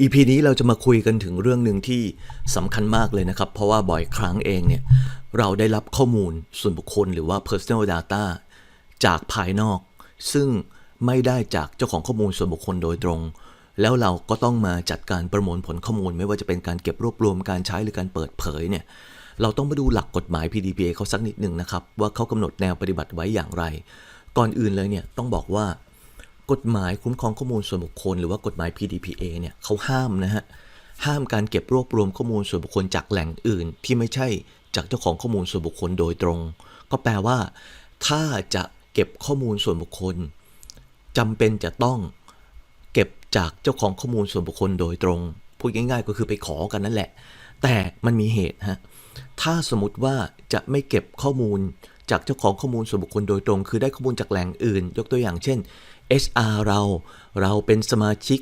EP นี้เราจะมาคุยกันถึงเรื่องหนึ่งที่สำคัญมากเลยนะครับ เพราะว่าบ่อยครั้งเองเนี่ยเราได้รับข้อมูลส่วนบุคคลหรือว่า personal data จากภายนอก ซึ่งไม่ได้จากเจ้าของข้อมูลส่วนบุคคลโดยตรง แล้วเราก็ต้องมาจัดการประมวลผลข้อมูล ไม่ว่าจะเป็นการเก็บรวบรวมการใช้หรือการเปิดเผยเนี่ยเราต้องมาดูหลักกฎหมาย PDPA เขาสักนิดหนึ่งนะครับ ว่าเขากำหนดแนวปฏิบัติไว้อย่างไร ก่อนอื่นเลยเนี่ยต้องบอกว่า กฎหมายคุ้มครองข้อมูลส่วนบุคคล หรือว่ากฎหมาย PDPA เนี่ยเขาห้ามนะฮะห้ามการเก็บรวบรวมข้อมูลส่วนบุคคลจากแหล่งอื่น ที่ไม่ใช่จากเจ้าของข้อมูลส่วนบุคคลโดยตรง ก็แปลว่า ถ้าจะเก็บข้อมูลส่วนบุคคลจำเป็นจะต้องเก็บจากเจ้าของข้อมูลส่วนบุคคลโดยตรงพูดง่ายๆ ก็คือไปขอกันนั่นแหละ แต่มันมีเหตุฮะถ้าสมมติว่าจะไม่เก็บข้อมูลจากเจ้าของข้อมูลส่วนบุคคลโดยตรง คือได้ข้อมูลจากแหล่งอื่น ยกตัวอย่างเช่น HR เรา เราเป็นสมาชิก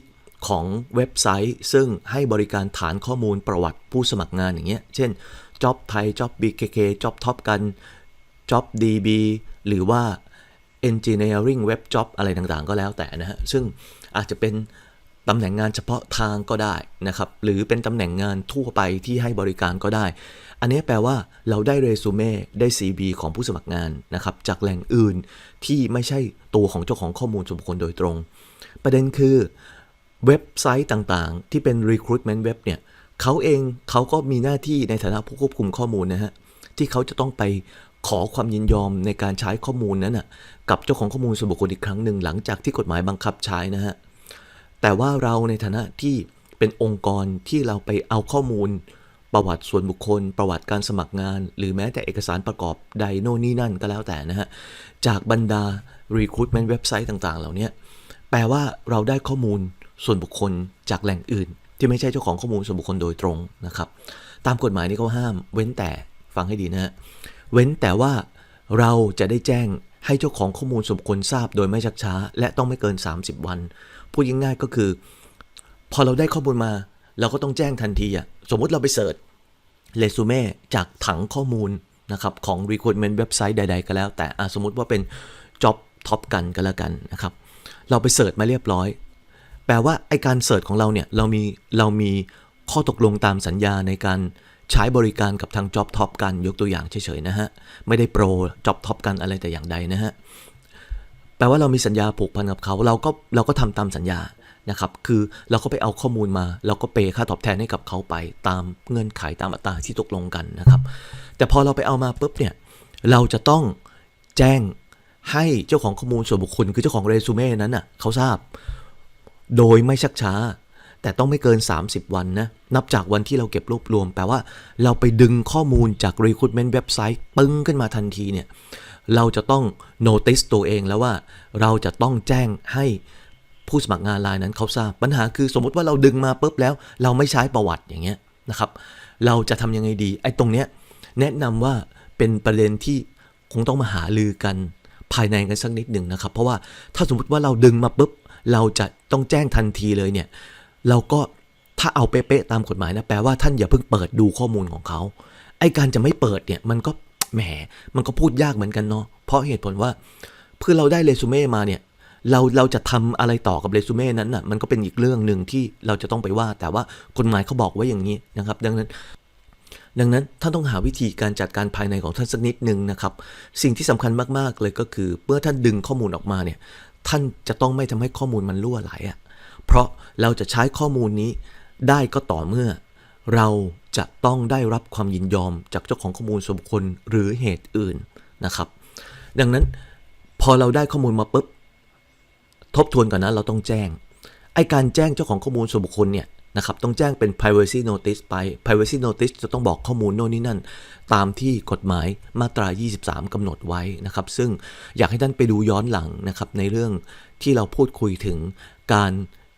ของเว็บไซต์ ซึ่งให้บริการฐานข้อมูลประวัติผู้สมัครงานอย่างเงี้ย เช่น Job ไทย Job BKK Job Top กัน Job DB หรือว่า Engineering Web Job อะไรต่างๆ ก็แล้วแต่นะฮะ ซึ่งอาจจะเป็น ตำแหน่งงานเฉพาะทางก็ได้นะครับ หรือเป็นตำแหน่งงานทั่วไปที่ให้บริการก็ได้ อันนี้แปลว่าเราได้เรซูเม่ได้ CV ของผู้สมัครงานนะครับ จากแหล่งอื่นที่ไม่ใช่ตัวของเจ้าของข้อมูลส่วนบุคคลโดยตรง ประเด็นคือเว็บไซต์ต่างๆ ที่เป็น recruitment web เนี่ยเขาเองเขาก็มีหน้าที่ในฐานะผู้ควบคุมข้อมูลนะฮะที่เขาจะต้องไปขอความยินยอมในการใช้ข้อมูลนั้นนะกับเจ้าของข้อมูลส่วนบุคคลอีกครั้งหนึ่งหลังจากที่กฎหมายบังคับใช้นะฮะ แต่ว่าเราในฐานะที่เป็นองค์กรที่เราไปเอาข้อมูล ประวัติส่วนบุคคล ประวัติการสมัครงาน หรือแม้แต่เอกสารประกอบใดโน่นนี่นั่นก็แล้วแต่นะฮะ จากบรรดา recruitment เว็บไซต์ต่างๆ เหล่านี้แปลว่าเราได้ข้อมูลส่วนบุคคลจากแหล่งอื่น ที่ไม่ใช่เจ้าของข้อมูลส่วนบุคคลโดยตรงนะครับ ตามกฎหมายนี้เขาห้ามเว้นแต่ฟังให้ดีนะฮะเว้นแต่ว่าเราจะได้แจ้งให้เจ้าของข้อมูลส่วนบุคคลทราบโดยไม่ชักช้า และต้องไม่เกิน 30 วัน พูดง่ายๆก็คือ พอเราได้ข้อมูลมา เราก็ต้องแจ้งทันทีอะสมมุติเราไปเสิร์ชเรซูเม่จากถังข้อมูลนะครับของ recruitment เว็บไซต์ใด ๆ ก็แล้ว แต่อะสมมุติว่าเป็น job top กันก็แล้วกันนะครับ เราไปเสิร์ชมาเรียบร้อย แปลว่าไอการเสิร์ชของเราเนี่ยเรามีเรามีข้อตกลงตามสัญญาในการใช้บริการกับทาง Job Top กันยกตัวอย่างเฉยๆนะฮะ ไม่ได้โปร Job Top กันอะไรแต่อย่างใดนะฮะ แปลว่าเรามีสัญญาผูกพันกับเขาเราก็เราก็ทำตามสัญญานะครับคือเราก็ไปเอาข้อมูลมา เราก็เปย์ค่าตอบแทนให้กับเขาไปตามเงื่อนไขตามอัตราที่ตกลงกันนะครับ แต่พอเราไปเอามาปุ๊บเนี่ยเราจะต้องแจ้งให้เจ้าของข้อมูลส่วนบุคคล คือเจ้าของเรซูเม่นั้นน่ะเขาทราบ โดยไม่ชักช้า แต่ต้องไม่เกิน 30 วันนะนับจากวันที่เราเก็บรวบรวม แปลว่าเราไปดึงข้อมูลจาก Recruitment เว็บไซต์ปึ้งขึ้นมาทันทีเนี่ย เราจะต้อง notice ตัวเองแล้วว่าเราจะต้องแจ้งให้ผู้สมัครงานรายนั้นเขาทราบ ปัญหาคือสมมติว่าเราดึงมาปุ๊บแล้ว เราไม่ใช้ประวัติอย่างเงี้ยนะครับ เราจะทำยังไงดี ไอ้ตรงเนี้ยแนะนำว่าเป็นประเด็นที่คงต้องมาหาลือกันภายในกันสักนิดหนึ่งนะครับ เพราะว่าถ้าสมมติว่าเราดึงมาปุ๊บเราจะต้องแจ้งทันทีเลยเนี่ยเราก็ถ้าเอาเป๊ะๆตามกฎหมายนะแปลว่าท่านอย่าเพิ่งเปิดดูข้อมูลของเขาไอ้การจะไม่เปิดเนี่ยมันก็ แหมมันก็พูดยากเหมือนกันเนาะเพราะเหตุผลว่าเพื่อเราได้เรซูเม่มาเนี่ยเราเราจะทำอะไรต่อกับเรซูเม่นั้นน่ะมันก็เป็นอีกเรื่องหนึ่งที่เราจะต้องไปว่า แต่ว่ากฎหมายเขาบอกไว้อย่างนี้นะครับ ดังนั้น ดังนั้นท่านต้องหาวิธีการจัดการภายในของท่านสักนิดหนึ่งนะครับ สิ่งที่สำคัญมากๆเลยก็คือเมื่อท่านดึงข้อมูลออกมาเนี่ยท่านจะต้องไม่ทำให้ข้อมูลมันรั่วไหลอะ่ะเพราะเราจะใช้ข้อมูลนี้ได้ก็ต่อเมื่อ เรา จะต้องได้รับความยินยอมจากเจ้าของข้อมูลส่วนบุคคลหรือเหตุอื่นนะครับ ดังนั้นพอเราได้ข้อมูลมาปุ๊บทบทวนก่อนนะเราต้องแจ้งไอการแจ้งเจ้าของข้อมูลส่วนบุคคลเนี่ยนะครับต้องแจ้งเป็น privacy notice ไป privacy notice จะต้องบอกข้อมูลโน่นนี่นั่น ตามที่กฎหมายมาตรา 23กำหนดไว้นะครับ ซึ่งอยากให้ท่านไปดูย้อนหลังนะครับ ในเรื่องที่เราพูดคุยถึงการ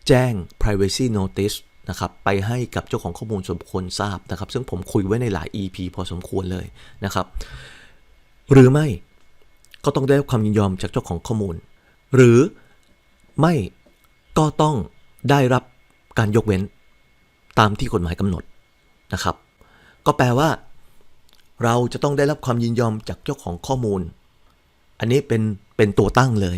แจ้ง privacy notice นะครับไปให้กับเจ้าของข้อมูลส่วนบุคคลทราบนะครับ ซึ่งผมคุยไว้ในหลาย EP พอสมควรเลยนะครับ หรือไม่ก็ต้องได้รับความยินยอมจากเจ้าของข้อมูล หรือไม่ก็ต้องได้รับการยกเว้นตามที่กฎหมายกำหนดนะครับ ก็แปลว่า เราจะต้องได้รับความยินยอมจากเจ้าของข้อมูล อันนี้เป็นเป็นตัวตั้งเลย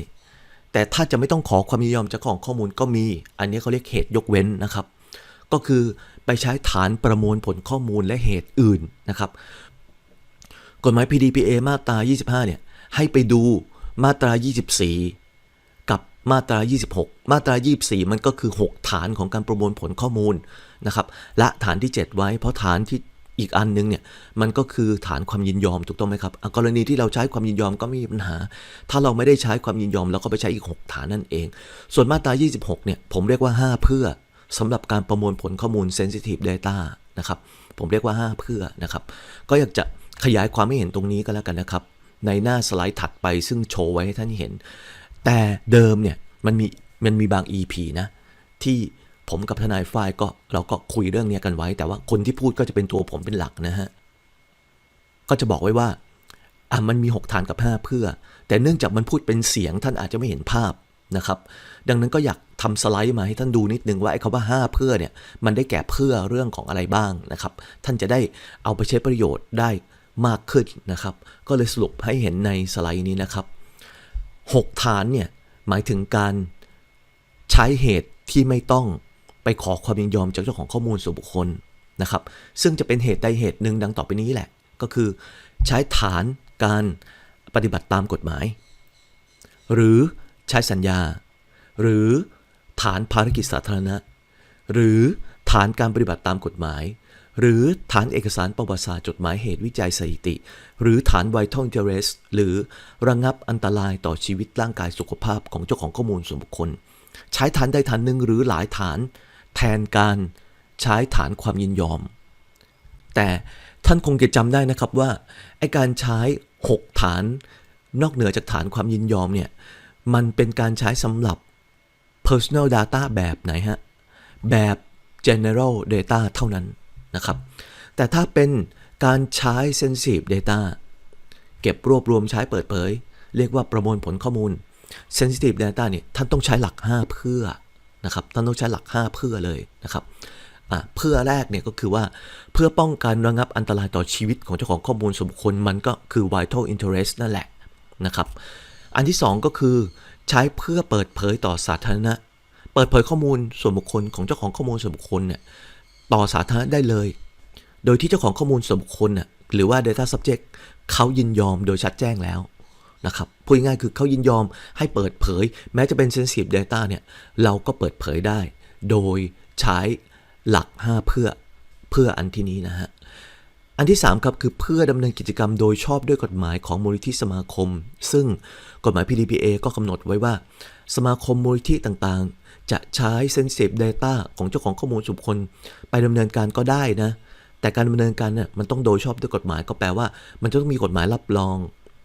แต่ถ้าจะไม่ต้องขอความยินยอมจากเจ้าของข้อมูลก็มี อันนี้เขาเรียกเหตุยกเว้นนะครับ ก็คือไปใช้ฐานประมวลผลข้อมูลและเหตุอื่นนะครับ กฎหมาย PDPA มาตรา 25 เนี่ย ให้ไปดูมาตรา 24 กับมาตรา 26 มาตรา 24 มันก็คือ 6 ฐานของการประมวลผลข้อมูลนะครับและฐานที่ 7 ไว้เพราะฐานที่อีกอันนึงเนี่ยมันก็คือฐานความยินยอมถูกต้องไหมครับกรณีที่เราใช้ความยินยอมก็ไม่มีปัญหา ถ้าเราไม่ได้ใช้ความยินยอมเราก็ไปใช้อีก 6 ฐานนั่นเอง ส่วนมาตรา 26 เนี่ยผมเรียกว่า 5 เพื่อ สำหรับการประมวลผลข้อมูล sensitive data นะครับ ผมเรียกว่า 5 เพื่อนะครับ ก็อยากจะขยายความให้เห็นตรงนี้ก็แล้วกันนะครับ ในหน้าสไลด์ถัดไปซึ่งโชว์ไว้ให้ท่านเห็น แต่เดิมเนี่ยมันมีมันมีบาง EP นะที่ผมกับทนายฝ้ายก็เราก็คุยเรื่องเนี้ยกันไว้ แต่ว่าคนที่พูดก็จะเป็นตัวผมเป็นหลักนะฮะ ก็จะบอกไว้ว่าอะมันมี 6 ฐานกับ 5 เพื่อ แต่เนื่องจากมันพูดเป็นเสียงท่านอาจจะไม่เห็นภาพ นะครับ ดังนั้นก็อยากทำสไลด์มาให้ท่านดูนิดนึงว่าไอ้คำว่า 5 เพื่อเนี่ยมันได้แก่เพื่อเรื่องของอะไรบ้างนะครับ ท่านจะได้เอาไปใช้ประโยชน์ได้มากขึ้นนะครับ ก็เลยสรุปให้เห็นในสไลด์นี้นะครับ 6 ฐานเนี่ยหมายถึงการใช้เหตุที่ไม่ต้องไปขอความยินยอมจากเจ้าของข้อมูลส่วนบุคคลนะครับ ซึ่งจะเป็นเหตุใดเหตุหนึ่งดังต่อไปนี้แหละ ก็คือใช้ฐานการปฏิบัติตามกฎหมาย หรือ ใช้สัญญา หรือฐานภารกิจสาธารณะ หรือฐานการปฏิบัติตามกฎหมาย หรือฐานเอกสารประวัติศาสตร์จดหมายเหตุวิจัยสถิติ หรือฐาน vital interest หรือระงับอันตรายต่อชีวิตร่างกายสุขภาพของเจ้าของข้อมูลส่วนบุคคล ใช้ฐานใดฐานหนึ่งหรือหลายฐาน แทนการใช้ฐานความยินยอม แต่ท่านคงจะจำได้นะครับว่าไอการใช้ 6 ฐาน นอกเหนือจากฐานความยินยอมเนี่ย มันเป็นการใช้สำหรับ personal data แบบไหนฮะ แบบ general data เท่านั้นนะครับ แต่ถ้าเป็นการใช้ sensitive data เก็บรวบรวมใช้เปิดเผย เรียกว่าประมวลผลข้อมูล sensitive data เนี่ยท่านต้องใช้หลัก 5 เพื่อนะครับท่านต้องใช้หลัก 5 เพื่อเลยนะครับเพื่อแรกเนี่ยก็คือว่าเพื่อป้องกันระงับอันตรายต่อชีวิตของเจ้าของข้อมูลส่วนบุคคลมันก็คือ vital interest นั่นแหละนะครับ อันที่ 2 ก็คือ ใช้เพื่อเปิดเผยต่อสาธารณะ เปิดเผยข้อมูลส่วนบุคคลของเจ้าของข้อมูลส่วนบุคคลเนี่ยต่อสาธารณะได้เลย โดยที่เจ้าของข้อมูลส่วนบุคคลน่ะหรือว่า data subject เขายินยอมโดยชัดแจ้งแล้วนะครับพูดง่ายคือเขายินยอมให้เปิดเผย แม้จะเป็น sensitive data เนี่ยเราก็เปิดเผยได้ โดยใช้หลัก 5 เพื่อเพื่ออันที่นี้นะฮะ อันที่ 3 ครับคือเพื่อดำเนินกิจกรรมโดยชอบด้วยกฎหมายของมูลนิธิสมาคม ซึ่งกฎหมาย PDPA ก็กำหนดไว้ว่า สมาคมมูลนิธิต่างๆ จะใช้ sensitive data ของเจ้าของข้อมูลส่วนบุคคลไปดำเนินการก็ได้นะ แต่การดำเนินการเนี่ยมันต้องโดยชอบด้วยกฎหมายก็แปลว่า มันจะต้องมีกฎหมายรับรอง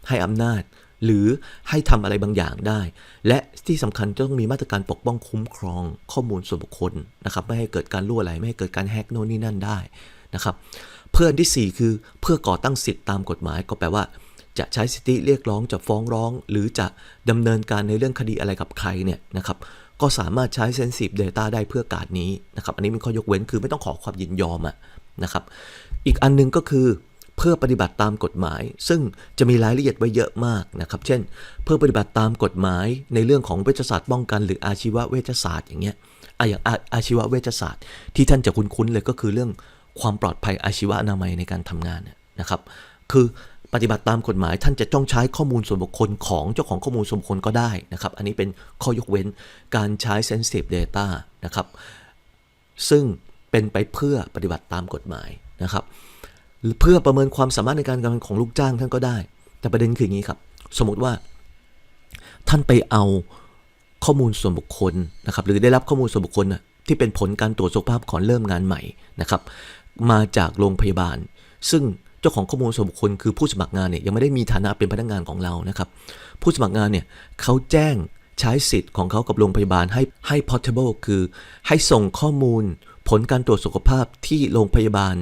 ให้อำนาจ หรือให้ทำอะไรบางอย่างได้ และที่สำคัญจะต้องมีมาตรการปกป้องคุ้มครองข้อมูลส่วนบุคคลนะครับไม่ให้เกิดการล่วไหลไม่ให้เกิดการแฮกโน่นนี่นั่นได้นะครับ เพื่อนที่ 4 คือเพื่อก่อตั้งสิทธิตามกฎหมาย ก็แปลว่า จะใช้สิทธิเรียกร้องจะฟ้องร้อง หรือจะดำเนินการในเรื่องคดีอะไรกับใครเนี่ยนะครับก็สามารถใช้ sensitive data ได้เพื่อการนี้นะครับอันนี้เป็นข้อยกเว้นคือไม่ต้องขอความยินยอมอะนะครับอีกอันหนึงก็คือเพื่อปฏิบัติตามกฎหมาย ซึ่งจะมีรายละเอียดไว้เยอะมากนะครับเช่น เพื่อปฏิบัติตามกฎหมายในเรื่องของเวชศาสตร์ป้องกันหรืออาชีวเวชศาสตร์อย่างเงี้ยอะอย่างอาอาชีวเวชศาสตร์ที่ท่านจะคุ้นๆเลยก็คือเรื่อง ความปลอดภัยอาชีวอนามัยในการทำงานเนี่ยนะครับ คือปฏิบัติตามกฎหมายท่านจะต้องใช้ข้อมูลส่วนบุคคลของเจ้าของข้อมูลส่วนบุคคลก็ได้นะครับ อันนี้เป็นข้อยกเว้นการใช้ sensitive data นะครับ ซึ่งเป็นไปเพื่อปฏิบัติตามกฎหมายนะครับเพื่อประเมินความสามารถในการทำงานของลูกจ้างท่านก็ได้ แต่ประเด็นคืออย่างนี้ครับ สมมติว่า ท่านไปเอาข้อมูลส่วนบุคคลนะครับ หรือได้รับข้อมูลส่วนบุคคลที่เป็นผลการตรวจสุขภาพก่อนเริ่มงานใหม่นะครับ มาจากโรงพยาบาล ซึ่งเจ้าของข้อมูลส่วนบุคคลคือผู้สมัครงานเนี่ยยังไม่ได้มีฐานะเป็นพนักงานของเรานะครับ ผู้สมัครงานเนี่ยเขาแจ้งใช้สิทธิ์ของเขากับโรงพยาบาลให้ให้ portable คือให้ส่งข้อมูล ผลการตรวจสุขภาพที่โรงพยาบาล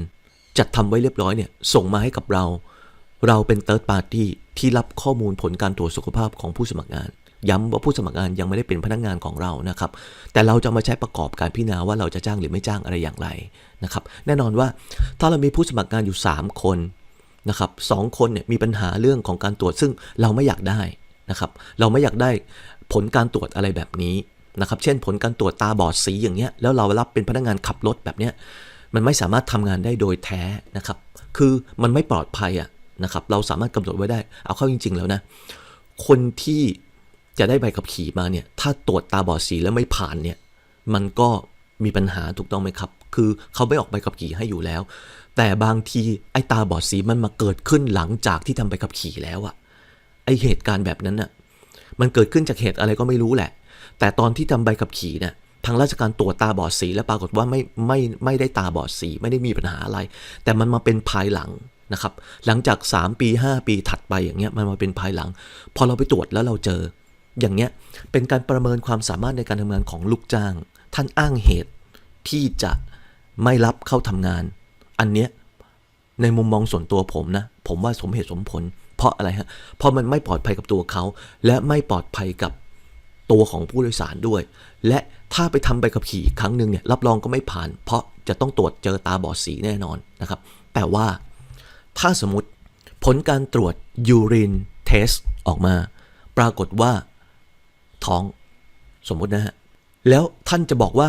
จัดทำไว้เรียบร้อยเนี่ยส่งมาให้กับเรา เราเป็น third party ที่รับข้อมูลผลการตรวจสุขภาพของผู้สมัครงาน ย้ำว่าผู้สมัครงานยังไม่ได้เป็นพนักงานของเรานะครับ แต่เราจะมาใช้ประกอบการพิจารณาว่าเราจะจ้างหรือไม่จ้างอะไรอย่างไรนะครับ แน่นอนว่าถ้าเรามีผู้สมัครงานอยู่ 3 คนนะครับสองคนเนี่ยมีปัญหาเรื่องของการตรวจซึ่งเราไม่อยากได้นะครับ เราไม่อยากได้ผลการตรวจอะไรแบบนี้นะครับ เช่นผลการตรวจตาบอดสีอย่างเงี้ย แล้วเรารับเป็นพนักงานขับรถแบบเนี้ย มันไม่สามารถทำงานได้โดยแท้นะครับ คือมันไม่ปลอดภัยอะนะครับ เราสามารถกำหนดไว้ได้ เอาเข้าจริง ๆ แล้วนะ คนที่ จะได้ใบขับขี่มาเนี่ย ถ้าตรวจตาบอดสีแล้วไม่ผ่านเนี่ย มันก็มีปัญหาถูกต้องไหมครับ คือเขาไม่ออกใบขับขี่ให้อยู่แล้ว แต่บางทีไอ้ตาบอดสีมันมาเกิดขึ้นหลังจากที่ทำใบขับขี่แล้วอะไอเหตุการณ์แบบนั้นน่ะมันเกิดขึ้นจากเหตุอะไรก็ไม่รู้แหละ แต่ตอนที่ทำใบขับขี่เนี่ยทางราชการตรวจตาบอดสีแล้วปรากฏว่าไม่ไม่ไม่ได้ตาบอดสีไม่ได้มีปัญหาอะไร แต่มันมาเป็นภายหลังนะครับ หลังจาก 3 ปี 5 ปีถัดไปอย่างเงี้ยมันมาเป็นภายหลัง พอเราไปตรวจแล้วเราเจอ อย่างเงี้ยเป็นการประเมินความสามารถในการทำงานของลูกจ้าง ท่านอ้างเหตุที่จะไม่รับเข้าทำงาน อันเนี้ยในมุมมองส่วนตัวผมนะ ผมว่าสมเหตุสมผล เพราะอะไรฮะ เพราะมันไม่ปลอดภัยกับตัวเขา และไม่ปลอดภัยกับตัวของผู้โดยสารด้วย และถ้าไปทำใบขับขี่อีกครั้งหนึ่งเนี่ยรับรองก็ไม่ผ่าน เพราะจะต้องตรวจเจอตาบอดสีแน่นอนนะครับ แต่ว่าถ้าสมมติผลการตรวจยูรินเทสออกมา ปรากฏว่า ท้องสมมตินะฮะแล้วท่านจะบอกว่า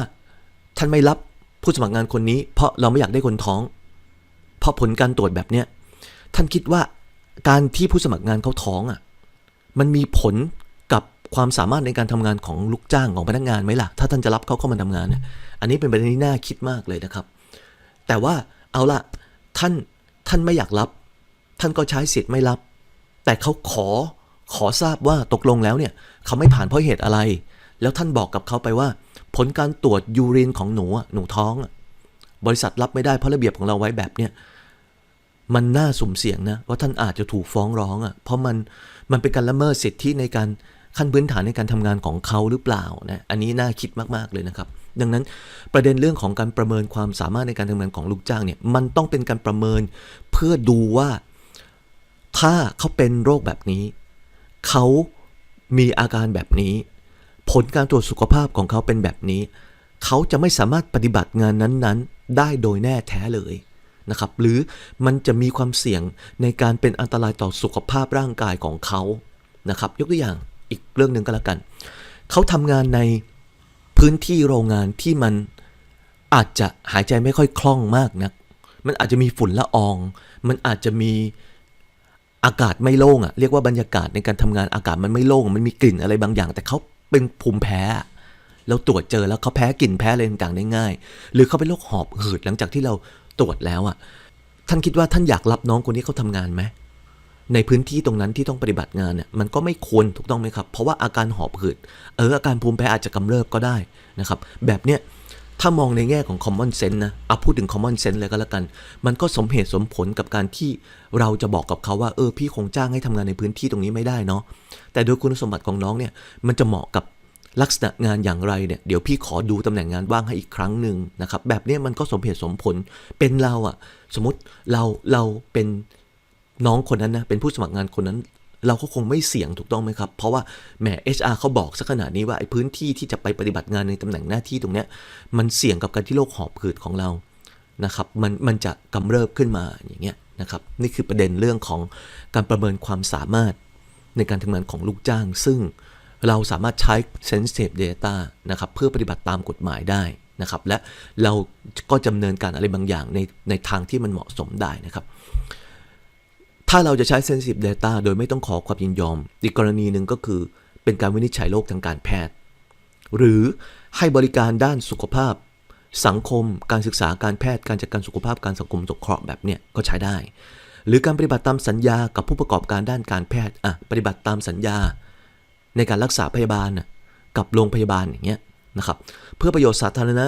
ท่านไม่รับผู้สมัครงานคนนี้ เพราะเราไม่อยากได้คนท้อง เพราะผลการตรวจแบบเนี้ยท่านคิดว่าการที่ผู้สมัครงานเขาท้องอะมันมีผลกับความสามารถในการทำงานของลูกจ้างของพนักงานไหมล่ะ ถ้าท่านจะรับเขาเข้ามาทำงานเนี่ยอันนี้เป็นประเด็นที่น่าคิดมากเลยนะครับ แต่ว่าเอาละท่านท่านไม่อยากรับ ท่านก็ใช้สิทธิ์ไม่รับ แต่เขาขอ ขอทราบว่าตกลงแล้วเนี่ยเขาไม่ผ่านเพราะเหตุอะไร แล้วท่านบอกกับเขาไปว่า ผลการตรวจยูรินของหนูหนูท้อง บริษัทรับไม่ได้เพราะระเบียบของเราไว้แบบเนี้ยมันน่าสุ่มเสี่ยงนะว่าท่านอาจจะถูกฟ้องร้องอะ่ะเพราะมันมันเป็นการละเมิดสิทธิในการขั้นพื้นฐานในการทำงานของเขาหรือเปล่านะอันนี้น่าคิดมากๆเลยนะครับ ดังนั้นประเด็นเรื่องของการประเมินความสามารถในการทำงานของลูกจ้างเนี่ยมันต้องเป็นการประเมินเพื่อดูว่า ถ้าเขาเป็นโรคแบบนี้ เขามีอาการแบบนี้ ผลการตรวจสุขภาพของเขาเป็นแบบนี้ เขาจะไม่สามารถปฏิบัติงานนั้นๆ ได้โดยแน่แท้เลยนะครับหรือมันจะมีความเสี่ยงในการเป็นอันตรายต่อสุขภาพร่างกายของเขานะครับยกตัวอย่างอีกเรื่องหนึ่งก็แล้วกัน เขาทำงานในพื้นที่โรงงานที่มันอาจจะหายใจไม่ค่อยคล่องมากนัก มันอาจจะมีฝุ่นละออง มันอาจจะมี อากาศไม่โล่งอะเรียกว่าบรรยากาศในการทำงานอากาศมันไม่โล่งมันมีกลิ่นอะไรบางอย่าง แต่เขาเป็นภูมิแพ้อะเราตรวจเจอแล้วเขาแพ้กลิ่นแพ้อะไรต่างๆได้ง่าย หรือเขาเป็นโรคหอบหืดหลังจากที่เราตรวจแล้วอะท่านคิดว่าท่านอยากรับน้องคนนี้เขาทำงานไหมในพื้นที่ตรงนั้นที่ต้องปฏิบัติงานเนี่ยมันก็ไม่ควรถูกต้องไหมครับ เพราะว่าอาการหอบหืดเอออาการภูมิแพ้อาจจะกำเริบก็ได้นะครับ แบบเนี้ย ถ้ามองในแง่ของ common sense นะเอาพูดถึง common sense เลยก็แล้วกัน มันก็สมเหตุสมผลกับการที่เราจะบอกกับเขาว่า เออ พี่คงจ้างให้ทำงานในพื้นที่ตรงนี้ไม่ได้เนาะ แต่โดยคุณสมบัติของน้องเนี่ย มันจะเหมาะกับลักษณะงานอย่างไรเนี่ย เดี๋ยวพี่ขอดูตำแหน่งงานว่างให้อีกครั้งหนึ่งนะครับ แบบนี้มันก็สมเหตุสมผล เป็นเราอะสมมติเรา เราเป็นน้องคนนั้นนะ เป็นผู้สมัครงานคนนั้น เราก็คงไม่เสี่ยงถูกต้องไหมครับ เพราะว่าแหม HR เขาบอกสักขนาดนี้ว่าไอ้พื้นที่ที่จะไปปฏิบัติงานในตำแหน่งหน้าที่ตรงเนี้ยมันเสี่ยงกับการที่โรคหอบหืดของเรานะครับมันมันจะกำเริบขึ้นมาอย่างเงี้ยนะครับนี่คือประเด็นเรื่องของการประเมินความสามารถในการทำงานของลูกจ้าง ซึ่งเราสามารถใช้ sensitive data นะครับเพื่อปฏิบัติตามกฎหมายได้นะครับและเราก็จำเนินการอะไรบางอย่างในในทางที่มันเหมาะสมได้นะครับ ถ้าเราจะใช้ sensitive data โดยไม่ต้องขอความยินยอม อีกกรณีหนึ่งก็คือเป็นการวินิจฉัยโรคทางการแพทย์ หรือให้บริการด้านสุขภาพ สังคม การศึกษาการแพทย์ การจัดการสุขภาพการสังคมสงเคราะห์แบบเนี้ยก็ใช้ได้ หรือการปฏิบัติตามสัญญากับผู้ประกอบการด้านการแพทย์อะปฏิบัติตามสัญญา ในการรักษาพยาบาลกับโรงพยาบาลอย่างเงี้ยนะครับเพื่อประโยชน์สาธารณะ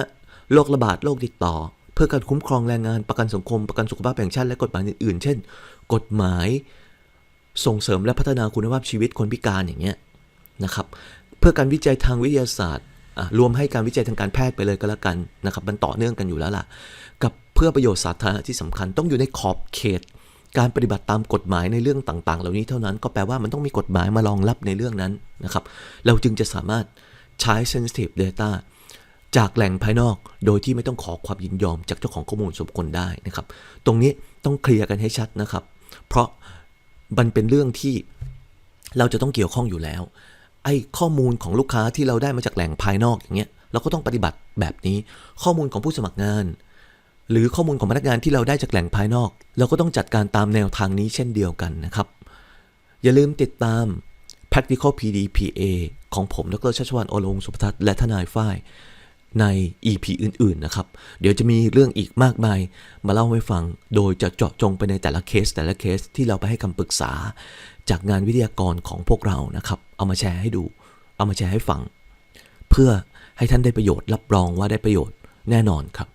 โรคระบาดโรคติดต่อ เพื่อการคุ้มครองแรงงานประกันสังคมประกันสุขภาพแห่งชาติและกฎหมายอื่นๆ เช่น กฎหมายส่งเสริมและพัฒนาคุณภาพชีวิตคนพิการอย่างเงี้ยนะครับ เพื่อการวิจัยทางวิทยาศาสตร์รวมให้การวิจัยทางการแพทย์ไปเลยก็แล้วกันนะครับมันต่อเนื่องกันอยู่แล้วล่ะ กับเพื่อประโยชน์สาธารณะที่สำคัญต้องอยู่ในขอบเขต การปฏิบัติตามกฎหมายในเรื่องต่างๆ เหล่านี้เท่านั้นก็แปลว่ามันต้องมีกฎหมายมารองรับในเรื่องนั้นนะครับ เราจึงจะสามารถใช้ sensitive data จากแหล่งภายนอกโดยที่ไม่ต้องขอความยินยอมจากเจ้าของข้อมูลส่วนบุคคลได้นะครับ ตรงนี้ต้องเคลียร์กันให้ชัดนะครับ เพราะมันเป็นเรื่องที่เราจะต้องเกี่ยวข้องอยู่แล้ว ไอ้ข้อมูลของลูกค้าที่เราได้มาจากแหล่งภายนอกอย่างเงี้ยเราก็ต้องปฏิบัติแบบนี้ ข้อมูลของผู้สมัครงาน หรือข้อมูลของพนักงานที่เราได้จากแหล่งภายนอก เราก็ต้องจัดการตามแนวทางนี้เช่นเดียวกันนะครับ อย่าลืมติดตาม Practical PDPA ของผมดรชัชวานโอลงสุภทัศน์และทนายฝ้าย ใน EP อื่นๆนะครับ เดี๋ยวจะมีเรื่องอีกมากมาย มาเล่าให้ฟัง โดยจะเจาะจงไปในแต่ละเคสแต่ละเคสที่เราไปให้คำปรึกษา จากงานวิทยากรของพวกเรานะครับ เอามาแชร์ให้ดู เอามาแชร์ให้ฟัง เพื่อให้ท่านได้ประโยชน์รับรองว่าได้ประโยชน์แน่นอนครับ